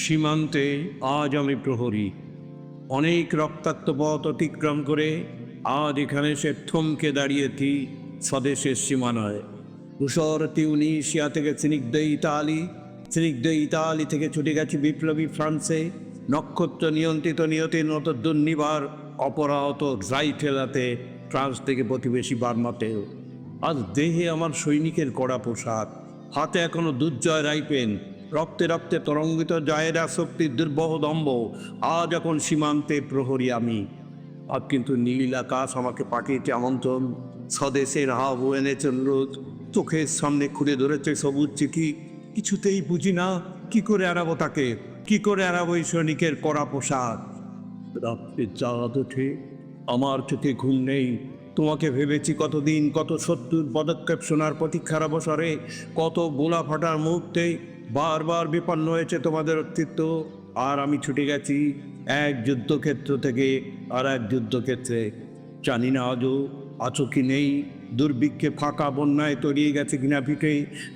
সীমান্তে আজ আমি প্রহরী। অনেক রক্তাক্ত পথ অতিক্রম করে আজ এখানে সে থমকে দাঁড়িয়েছি স্বদেশের সীমানায়। ধূসর তিউনিশিয়া থেকে স্নিগ্ধ ইতালি স্নিগ্ধ ইতালি থেকে ছুটে গেছে বিপ্লবী ফ্রান্সে। নক্ষত্র নিয়ন্ত্রিত নিয়তির মতো দুর্নিবার অপরাহত ড্রাই ঠেলাতে ফ্রান্স থেকে প্রতিবেশী বার্মাতেও আজ দেহে আমার সৈনিকের কড়া পোশাক, হাতে এখনও দুর্জয় রাইপেন রক্তে রক্তে তরঙ্গিত জয়েরা শক্তির দুর্বহ দম্ভ। আজ এখন সীমান্তে প্রহরী আমি। আজ কিন্তু নীল আকাশ আমাকে পাঠিয়েছে আমন্ত্রণ। স্বদেশের হাব এনেছে অনুরোধ। চোখের সামনে খুলে ধরেছে সবুজ চিঠি। কিছুতেই বুঝি না, কি করে এড়াবো তাকে? কি করে এড়াবো এই সৈনিকের কড়া পোশাক? রাত্রে চাঁদ ওঠে, আমার চোখে ঘুম নেই। তোমাকে ভেবেছি কতদিন, কত শত্রুর পদক্ষেপ শোনার প্রতীক্ষার অবসরে, কত গোলা ফাটার মুহূর্তে বারবার বিপন্ন হয়েছে তোমাদের অস্তিত্ব, আর আমি ছুটে গেছি এক যুদ্ধক্ষেত্র থেকে আর এক যুদ্ধক্ষেত্রে। জানি না আজও আছো কি নেই, দুর্ভিক্ষে ফাঁকা বন্যায় তরিয়ে গেছে কিনা পিঠে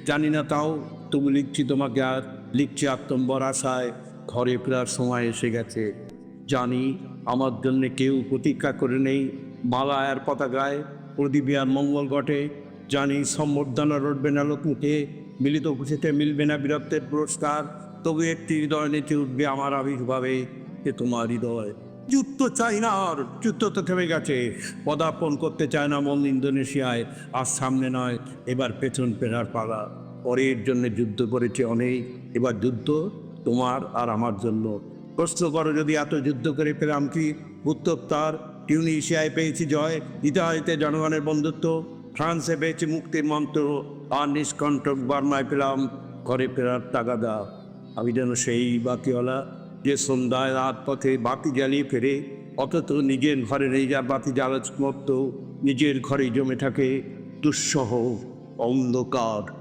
জানি না তাও, তবু লিখছি তোমাকে আর, লিখছি আত্মম্বর আশায়, ঘরে ফেরার সময় এসে গেছে। জানি আমার জন্য কেউ প্রতীক্ষা করে নেই মালায়ার পতাকায় আর মঙ্গল ঘটে। জানি সম্বর্ধনা রটবে না লোকমুখে মিলিত খুশিতে মিলবে না বীরত্বের পুরস্কার, তবু একটি হৃদয় নেচে উঠবে আমার আবির্ভাবে এ তোমার হৃদয়। যুদ্ধ চাই না আর, যুদ্ধ তো থেমে গেছে। পদার্পণ করতে চায় না মন ইন্দোনেশিয়ায়, আর সামনে নয়, এবার পেছন ফেরার পালা। পরের জন্য যুদ্ধ করেছে অনেক, এবার যুদ্ধ তোমার আর আমার জন্য। প্রশ্ন করো যদি এত যুদ্ধ করে পেলাম কি? উত্তপ্তার টিউনিশিয়ায় পেয়েছি জয় ইতালিতে জনগণের বন্ধুত্ব। ফ্রান্সে পেয়েছি মুক্তির মন্ত্র আর নিষ্কণ্ঠক বার্মায় পেলাম, ঘরে ফেরার তাগাদা। আমি যেন সেই বাতিওয়ালা যে সন্ধ্যায় রাত পথে বাতি জ্বালিয়ে ফেরে, অথচ নিজের ঘরে নেই যা বাতি জ্বালাচ মতো, নিজের ঘরে জমে থাকে দুঃসহ অন্ধকার।